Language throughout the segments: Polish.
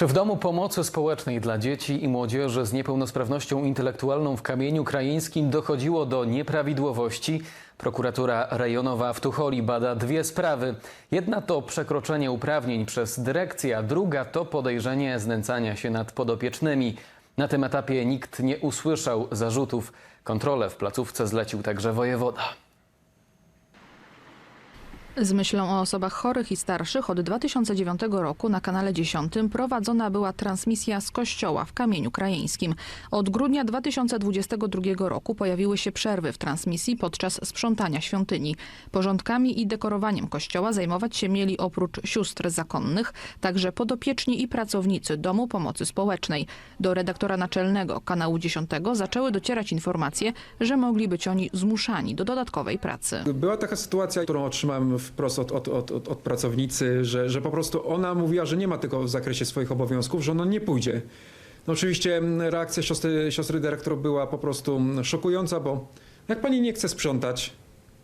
Czy w domu pomocy społecznej dla dzieci i młodzieży z niepełnosprawnością intelektualną w Kamieniu Krajeńskim dochodziło do nieprawidłowości? Prokuratura rejonowa w Tucholi bada dwie sprawy. Jedna to przekroczenie uprawnień przez dyrekcję, a druga to podejrzenie znęcania się nad podopiecznymi. Na tym etapie nikt nie usłyszał zarzutów. Kontrolę w placówce zlecił także wojewoda. Z myślą o osobach chorych i starszych od 2009 roku na kanale 10 prowadzona była transmisja z kościoła w Kamieniu Krajeńskim. Od grudnia 2022 roku pojawiły się przerwy w transmisji podczas sprzątania świątyni. Porządkami i dekorowaniem kościoła zajmować się mieli oprócz sióstr zakonnych także podopieczni i pracownicy Domu Pomocy Społecznej. Do redaktora naczelnego kanału 10 zaczęły docierać informacje, że mogli być oni zmuszani do dodatkowej pracy. Była taka sytuacja, którą otrzymałem wprost od, od, od, od, pracownicy, że, że po prostu ona mówiła, że nie ma tego w zakresie swoich obowiązków, że ona nie pójdzie. No oczywiście mm, reakcja siostry, siostry dyrektor była po prostu mm, szokująca, bo jak pani nie chce sprzątać,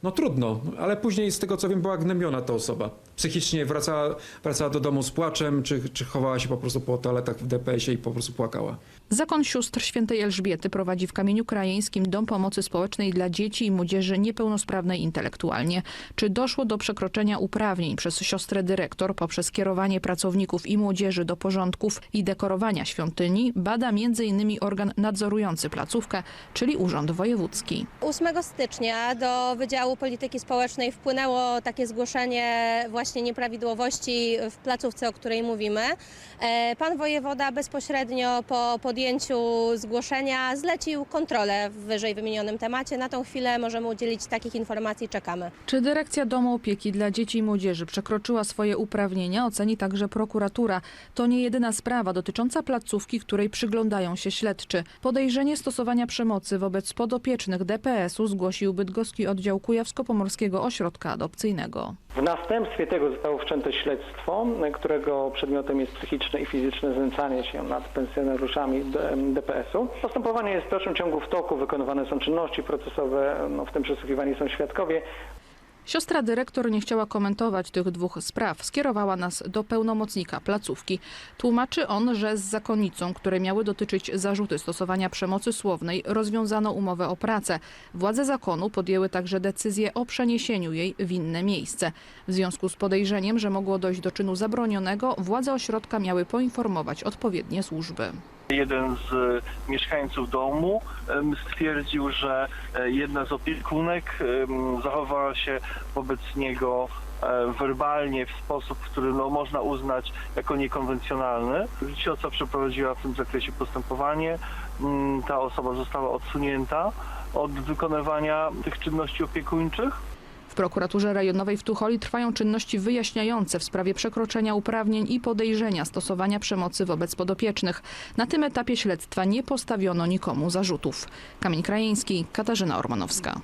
no trudno, ale później z tego co wiem była gnębiona ta osoba. Psychicznie wracała, wracała do domu z płaczem, czy, czy chowała się po prostu po toaletach w DPS-ie i po prostu płakała. Zakon Sióstr Świętej Elżbiety prowadzi w Kamieniu Krajeńskim Dom Pomocy Społecznej dla dzieci i młodzieży niepełnosprawnej intelektualnie. Czy doszło do przekroczenia uprawnień przez siostrę dyrektor poprzez kierowanie pracowników i młodzieży do porządków i dekorowania świątyni, bada m.in. organ nadzorujący placówkę, czyli Urząd Wojewódzki. 8 stycznia do Wydziału Polityki Społecznej wpłynęło takie zgłoszenie właśnie nieprawidłowości w placówce, o której mówimy. E, Pan wojewoda bezpośrednio po podjęciu zgłoszenia zlecił kontrolę w wyżej wymienionym temacie. Na tą chwilę możemy udzielić takich informacji, czekamy. Czy dyrekcja Domu Opieki dla Dzieci i Młodzieży przekroczyła swoje uprawnienia, oceni także prokuratura. To nie jedyna sprawa dotycząca placówki, której przyglądają się śledczy. Podejrzenie stosowania przemocy wobec podopiecznych DPS-u zgłosił Bydgoski Oddział Kujawsko-Pomorskiego Ośrodka Adopcyjnego. W następstwie tego zostało wszczęte śledztwo, którego przedmiotem jest psychiczne i fizyczne znęcanie się nad pensjonariuszami DPS-u. Postępowanie jest w dalszym ciągu w toku, wykonywane są czynności procesowe, no, w tym przesłuchiwani są świadkowie. Siostra dyrektor nie chciała komentować tych dwóch spraw. Skierowała nas do pełnomocnika placówki. Tłumaczy on, że z zakonnicą, które miały dotyczyć zarzuty stosowania przemocy słownej, rozwiązano umowę o pracę. Władze zakonu podjęły także decyzję o przeniesieniu jej w inne miejsce. W związku z podejrzeniem, że mogło dojść do czynu zabronionego, władze ośrodka miały poinformować odpowiednie służby. Jeden z e, mieszkańców domu stwierdził, że e, jedna z opiekunek zachowała się wobec niego e, werbalnie w sposób, który no, można uznać jako niekonwencjonalny. Cioca przeprowadziła w tym zakresie postępowanie. Mm, Ta osoba została odsunięta od wykonywania tych czynności opiekuńczych. Prokuraturze rejonowej w Tucholi trwają czynności wyjaśniające w sprawie przekroczenia uprawnień i podejrzenia stosowania przemocy wobec podopiecznych. Na tym etapie śledztwa nie postawiono nikomu zarzutów. Kamień Krajeński, Katarzyna Ormanowska.